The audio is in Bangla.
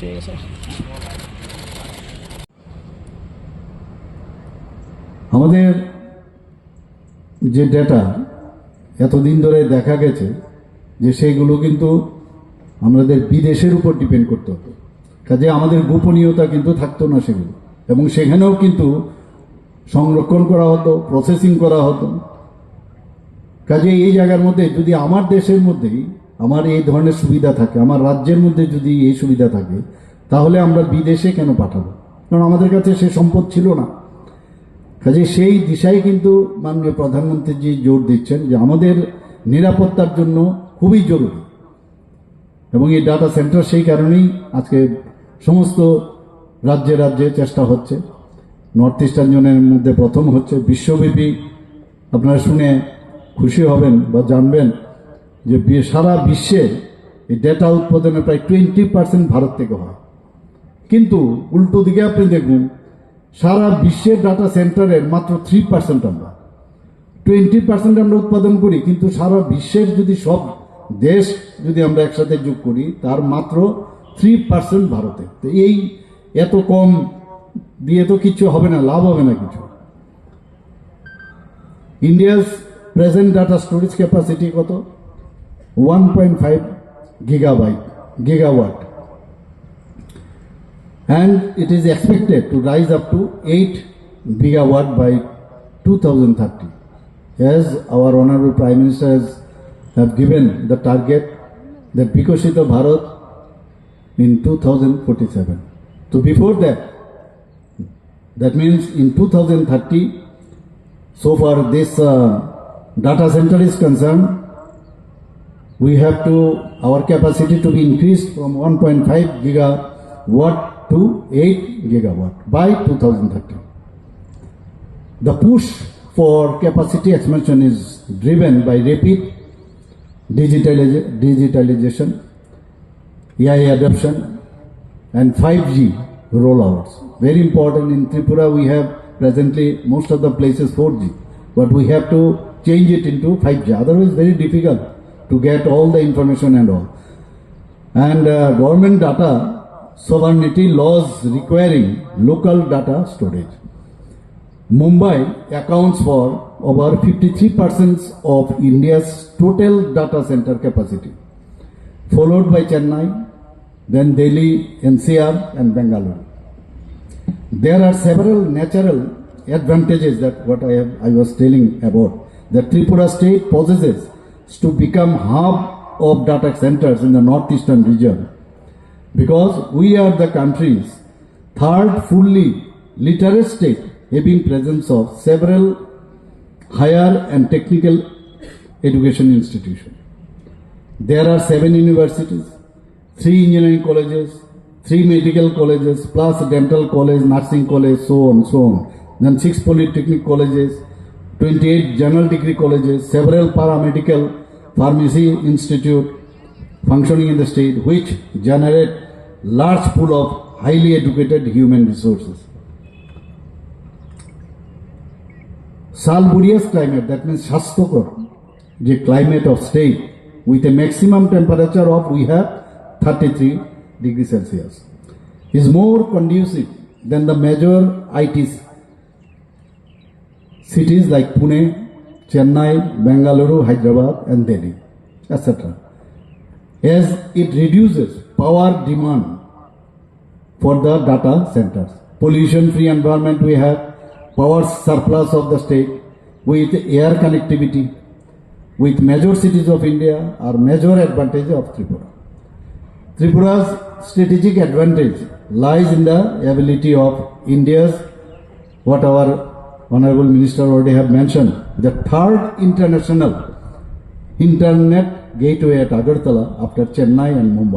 হয়ে আমাদের যে ডেটা এতদিন ধরে দেখা গেছে যে সেইগুলো কিন্তু আমাদের বিদেশের উপর ডিপেন্ড করতে। হতো কাজে আমাদের গোপনীয়তা কিন্তু থাকতো না সেগুলো। এবং সেখানেও কিন্তু সংরক্ষণ করা হতো প্রসেসিং করা হতো। কাজে এই জায়গার মধ্যে যদি আমার দেশের মধ্যেই আমার এই ধরনের সুবিধা থাকে, আমার রাজ্যের মধ্যে যদি এই সুবিধা থাকে, তাহলে আমরা বিদেশে কেন পাঠাবো? কারণ আমাদের কাছে সে সম্পদ ছিল না। কাজে সেই দিশায় কিন্তু মাননীয় প্রধানমন্ত্রীজি জোর দিচ্ছেন যে আমাদের নিরাপত্তার জন্য খুবই জরুরি। এবং এই ডাটা সেন্টার সেই কারণেই আজকে সমস্ত রাজ্যে রাজ্যে চেষ্টা হচ্ছে। নর্থ ইস্টার্ন জোনের মধ্যে প্রথম হচ্ছে। বিশ্বব্যাপী আপনারা শুনে খুশি হবেন বা জানবেন যে সারা বিশ্বে এই ডেটা উৎপাদনে প্রায় টোয়েন্টি পার্সেন্ট ভারত থেকে হয়। কিন্তু উল্টো দিকে আপনি দেখুন, সারা বিশ্বের ডাটা সেন্টারের মাত্র থ্রি পার্সেন্ট আমরা। টোয়েন্টি পার্সেন্ট আমরা উৎপাদন করি, কিন্তু সারা বিশ্বের যদি সব দেশ যদি আমরা একসাথে যোগ করি, তার মাত্র থ্রি পার্সেন্ট ভারতে। তো এই এত কম দিয়ে তো কিছু হবে না, লাভ হবে না কিছু। India's present data storage capacity কত one point five gigabyte gigawatt and it is expected to rise up to 8 gigawatt by 2030 as our honorable prime minister has have given the target that Bikoshita Bharat in 2047 so before that that means in 2030 so far this uh, data center is concerned we have to our capacity to be increased from 1.5 gigawatt to 8 gigawatt by 2030 the push for capacity expansion is driven by rapid digitaliza- digitalization ai adoption and 5g rollouts. Very important in tripura we have presently most of the places 4g but we have to change it into 5g otherwise very difficult to get all the information and all and uh, government data sovereignty laws requiring local data storage. Mumbai accounts for over 53% of India's total data center capacity, followed by Chennai, then Delhi, NCR, and Bangalore. There are several natural advantages that what I have I was telling about that Tripura state possesses to become hub of data centers in the northeastern region because we are the country's third fully literate state having presence of several higher and technical education institutions. There are seven universities, three engineering colleges, three medical colleges, plus dental college, nursing college, so on, so on. Then six polytechnic colleges, 28 general degree colleges, several paramedical pharmacy institute functioning in the state, which generate large pool of highly educated human resources. Salburious climate, that means Shastokor, the climate of state with a maximum temperature of we have 33 degrees Celsius is more conducive than the major IT cities like Pune, Chennai, Bengaluru, Hyderabad and Delhi, etc. As it reduces power demand for the data centers. Pollution free environment we have, power surplus of the state with air connectivity with major cities of India are major advantage of Tripura. Tripura's strategic advantage lies in the ability of India's, what our Honorable Minister already have mentioned, the third international internet gateway at Agartala after Chennai and Mumbai.